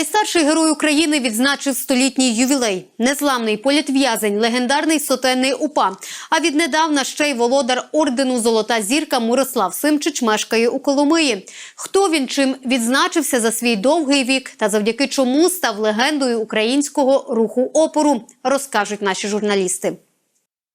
Найстарший герой України відзначив столітній ювілей. Незламний політв'язень, легендарний сотенний УПА. А віднедавна ще й володар ордену Золота зірка Мирослав Симчич мешкає у Коломиї. Хто він чим відзначився за свій довгий вік та завдяки чому став легендою українського руху опору, розкажуть наші журналісти.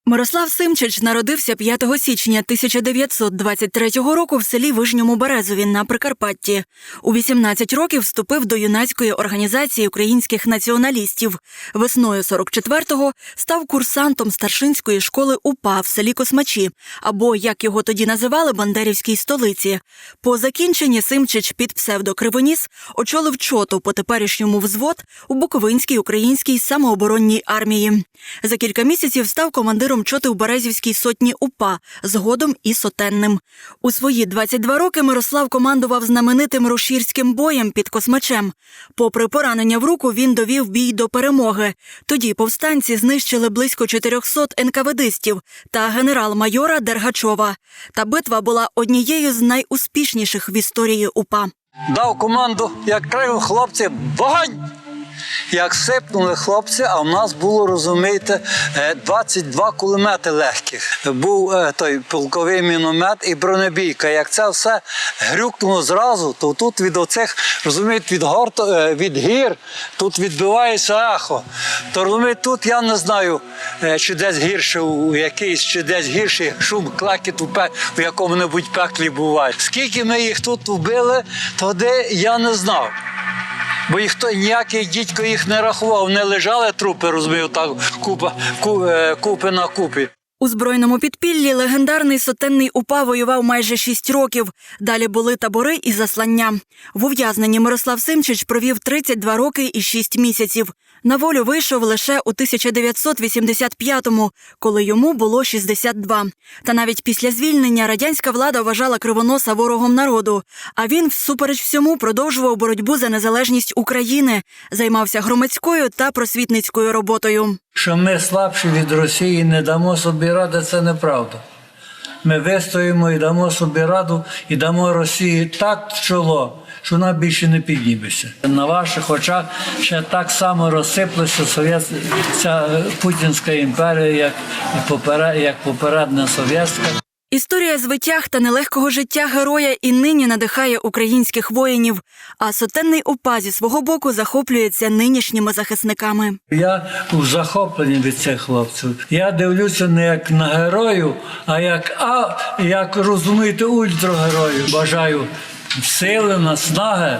Мирослав Симчич народився 5 січня 1923 року в селі Вижньому Березові на Прикарпатті. У 18 років вступив до юнацької організації українських націоналістів. Весною 44-го став курсантом старшинської школи УПА в селі Космачі, або, як його тоді називали, Бандерівській столиці. По закінченні Симчич під псевдокривоніс очолив чоту по теперішньому взвод у Буковинській українській самооборонній армії. За кілька місяців став командиром чоти у Березівській сотні УПА, згодом і сотенним. У свої 22 роки Мирослав командував знаменитим рушірським боєм під Космачем. Попри поранення в руку, він довів бій до перемоги. Тоді повстанці знищили близько 400 енкаведистів та генерал-майора Дергачова. Та битва була однією з найуспішніших в історії УПА. дав команду, як крив хлопці, вогонь! Як сипнули хлопці, а в нас було, розумієте, е, 22 кулемети легких. Був е, той полковий міномет і бронебійка. Як це все грюкнуло зразу, то тут від оцих, розумієте, від, гор, е, від гір, тут відбивається ехо. То розумієте, тут я не знаю, е, чи десь гірше у якийсь, чи десь гірший шум, клекіт у, пе, у якому-небудь пеклі буває. Скільки ми їх тут вбили, тоді я не знав. Бо їх ніякий дідько їх не рахував, не лежали трупи, розумію, так купа, ку, е, купи на купі. У збройному підпіллі легендарний сотенний УПА воював майже шість років. Далі були табори і заслання. В ув'язненні Мирослав Симчич провів 32 роки і 6 місяців. На волю вийшов лише у 1985-му, коли йому було 62. Та навіть після звільнення радянська влада вважала кривоноса ворогом народу. А він, всупереч всьому, продовжував боротьбу за незалежність України, займався громадською та просвітницькою роботою. Що ми слабші від Росії не дамо собі ради, це неправда. Ми вистоїмо і дамо собі раду, і дамо Росії так в чоло, що вона більше не підніметься. На ваших очах ще так само розсиплася ця Путінська імперія, як попередня совєтська. Історія звитяг та нелегкого життя героя і нині надихає українських воїнів. А сотенний УПА зі свого боку захоплюється нинішніми захисниками. Я у захопленні від цих хлопців. Я дивлюся не як на герою, а як, а, як розумієте, ультрагерою. Бажаю сили, наснаги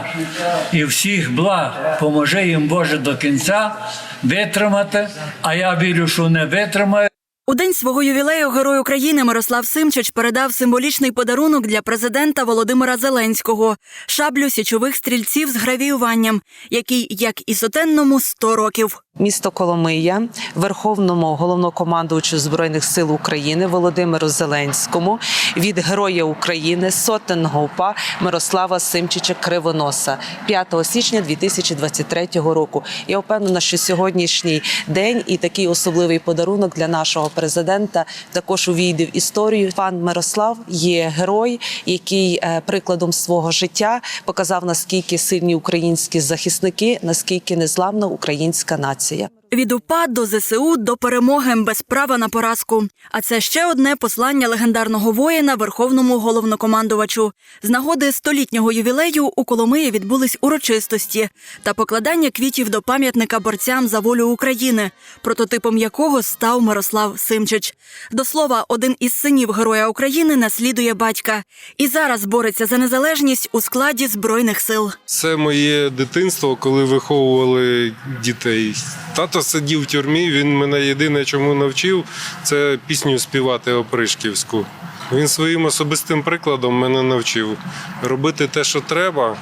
і всіх благ. Поможи їм Боже до кінця витримати. А я вірю, що не витримаю. У день свого ювілею Герой України Мирослав Симчич передав символічний подарунок для президента Володимира Зеленського шаблю січових стрільців з гравіюванням, який, як і сотенному, 100 років. Місто Коломия, Верховному головнокомандувачу збройних сил України Володимиру Зеленському від Героя України сотенного УПА Мирослава Симчича Кривоноса 5 січня 2023 року. Я впевнена, що сьогоднішній день і такий особливий подарунок для нашого президента також увійде в історію. Пан Мирослав є герой, який е, прикладом свого життя показав наскільки сильні українські захисники, наскільки незламна українська нація. säga. Від УПА до ЗСУ до перемоги без права на поразку. А це ще одне послання легендарного воїна Верховному головнокомандувачу. З нагоди столітнього ювілею у Коломиї відбулись урочистості та покладання квітів до пам'ятника борцям за волю України, прототипом якого став Мирослав Симчич. До слова, один із синів Героя України наслідує батька і зараз бореться за незалежність у складі збройних сил. Це моє дитинство, коли виховували дітей. Тато сидів в тюрмі. Він мене єдине, чому навчив, це пісню співати опришківську. Він своїм особистим прикладом мене навчив робити те, що треба,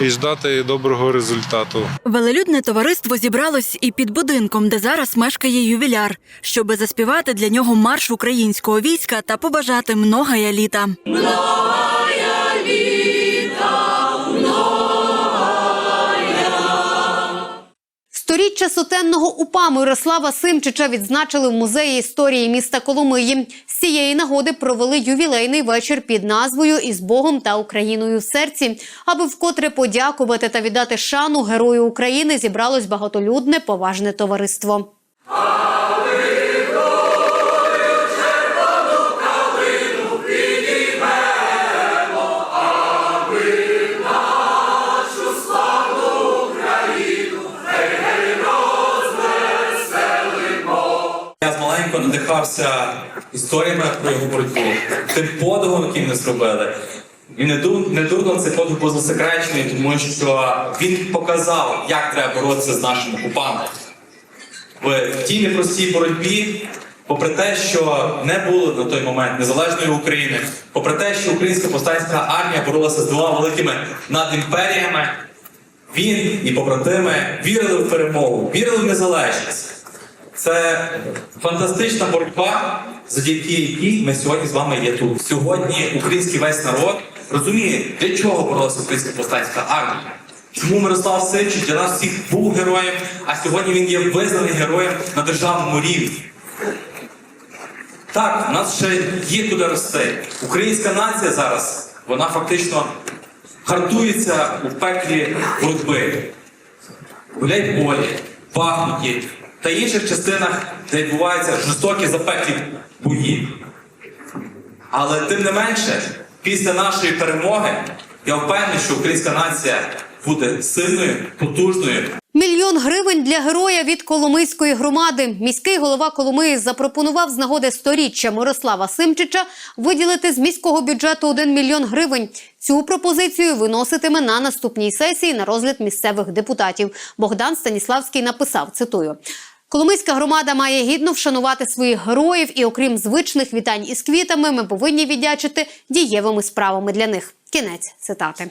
і ждати доброго результату. Велелюдне товариство зібралось і під будинком, де зараз мешкає ювіляр, щоби заспівати для нього марш українського війська та побажати многая літа. Сторіччя сотенного упа Мирослава Симчича відзначили в музеї історії міста Коломиї. З цієї нагоди провели ювілейний вечір під назвою Із Богом та Україною в серці. Аби вкотре подякувати та віддати шану герою України, зібралось багатолюдне поважне товариство. Я надихався історіями про його боротьбу, тим подвигом, який ми зробили. І не дурно цей подвиг був засекречений, тому що він показав, як треба боротися з нашим окупантом. В тій непростій боротьбі, попри те, що не було на той момент незалежної України, попри те, що українська повстанська армія боролася з двома великими надімперіями, він і побратими вірили в перемогу, вірили в незалежність. Це фантастична боротьба, завдяки якій ми сьогодні з вами є тут. Сьогодні український весь народ розуміє, для чого боролася українська повстанська армія. Чому Мирослав Симчик для нас всіх був героєм, а сьогодні він є визнаний героєм на державному рівні. Так, у нас ще є куди рости. Українська нація зараз, вона фактично гартується у пеклі боротьби. Гуляйполі, Бахмуті та інших частинах, де відбуваються жорстокі запеклі бої. Але тим не менше, після нашої перемоги, я впевнений, що українська нація буде сильною, потужною Мільйон гривень для героя від Коломийської громади. Міський голова Коломиї запропонував з нагоди сторіччя Мирослава Симчича виділити з міського бюджету 1 мільйон гривень. Цю пропозицію виноситиме на наступній сесії на розгляд місцевих депутатів. Богдан Станіславський написав, цитую. Коломийська громада має гідно вшанувати своїх героїв, і окрім звичних вітань із квітами, ми повинні віддячити дієвими справами для них. Кінець цитати.